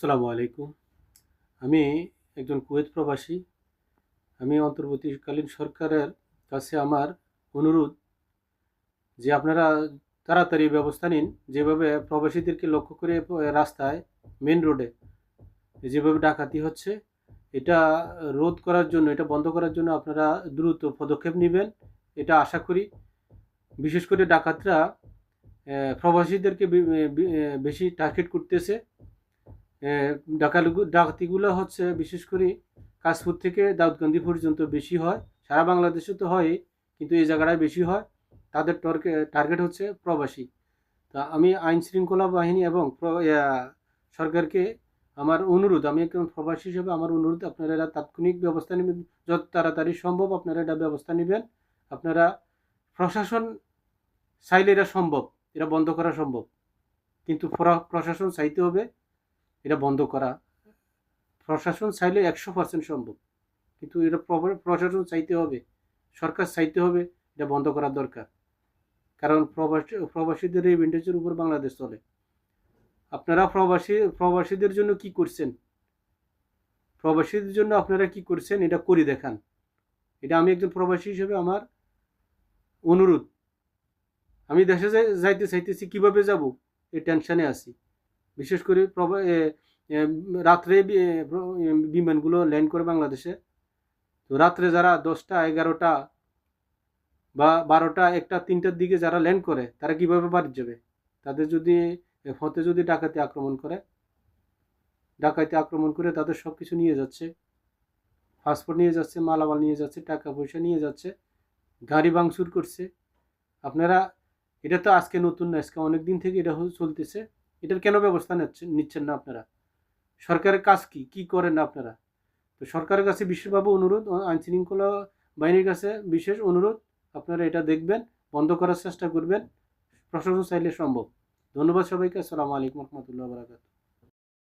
আসসালামু আলাইকুম। আমি একজন কুয়েত প্রবাসী। আমি অন্তর্বর্তীকালীন সরকারের কাছে আমার অনুরোধ যে আপনারা তাড়াতাড়ি ব্যবস্থা নিন। যেভাবে প্রবাসীদেরকে লক্ষ্য করে রাস্তায় মেন রোডে যেভাবে ডাকাতি হচ্ছে, এটা রোধ করার জন্য, এটা বন্ধ করার জন্য আপনারা দ্রুত পদক্ষেপ নেবেন। এটা আশা করি। বিশেষ করে ডাকাতরা প্রবাসীদেরকে বেশি টার্গেট করতেছে। ডাকালু ডাকাতিগুলো হচ্ছে বিশেষ করে কাশপুর থেকে দাউদকান্দি পর্যন্ত বেশি হয়। সারা বাংলাদেশে তো হয়, কিন্তু এই জায়গাটায় বেশি হয়। তাদের টার্গেট হচ্ছে প্রবাসী। তা আমি আইন শৃঙ্খলা বাহিনী এবং সরকারকে আমার অনুরোধ, আমি একজন প্রবাসী হিসেবে আমার অনুরোধ, আপনারা এটা তাৎক্ষণিক ব্যবস্থা নেবেন। যত তাড়াতাড়ি সম্ভব আপনারা এটা ব্যবস্থা নেবেন। আপনারা প্রশাসন চাইলে এটা সম্ভব, এটা বন্ধ করা সম্ভব। কিন্তু প্রশাসন চাইতে হবে এটা বন্ধ করা। প্রশাসন চাইলে একশো পার্সেন্ট সম্ভব। কিন্তু এটা প্রশাসন চাইতে হবে, সরকার চাইতে হবে এটা বন্ধ করার দরকার। কারণ প্রবাসী প্রবাসীদের এই ভিন্টেজের উপর বাংলাদেশ চলে। আপনারা প্রবাসী প্রবাসীদের জন্য কি করছেন? প্রবাসীদের জন্য আপনারা কি করছেন? এটা করে দেখান। এটা আমি একজন প্রবাসী হিসেবে আমার অনুরোধ। আমি দেশে যাই- যাইতে চাইতেছি, কীভাবে যাব? এই টেনশনে আছি। বিশেষ করে রাত্রে বিমানগুলো ল্যান্ড করে বাংলাদেশে। তো রাত্রে যারা দশটা, এগারোটা বা বারোটা, একটা, তিনটার দিকে যারা ল্যান্ড করে, তারা কীভাবে বাড়ি যাবে? তাদের যদি ফতে যদি ডাকাতি আক্রমণ করে, ডাকাতি আক্রমণ করে তাদের সব কিছু নিয়ে যাচ্ছে। পাসপোর্ট নিয়ে যাচ্ছে, মালামাল নিয়ে যাচ্ছে টাকা পয়সা নিয়ে যাচ্ছে, গাড়ি ভাঙচুর করছে। আপনারা, এটা তো আজকে নতুন না, আজকে অনেক দিন থেকে এটা চলতেছে। এটার কেন ব্যবস্থা নিচ্ছেন নিচ্ছেন না আপনারা? সরকারের কাজ কি? কি করেন না আপনারা? তো সরকারের কাছে বিশেষভাবে অনুরোধ ও আইন শৃঙ্খলা বাহিনীর কাছে বিশেষ অনুরোধ, আপনারা এটা দেখবেন, বন্ধ করার চেষ্টা করবেন প্রশাসন চাইলে সম্ভব। ধন্যবাদ সবাইকে, আসসালামু আলাইকুম রহমতুল্লাহ বারাকাত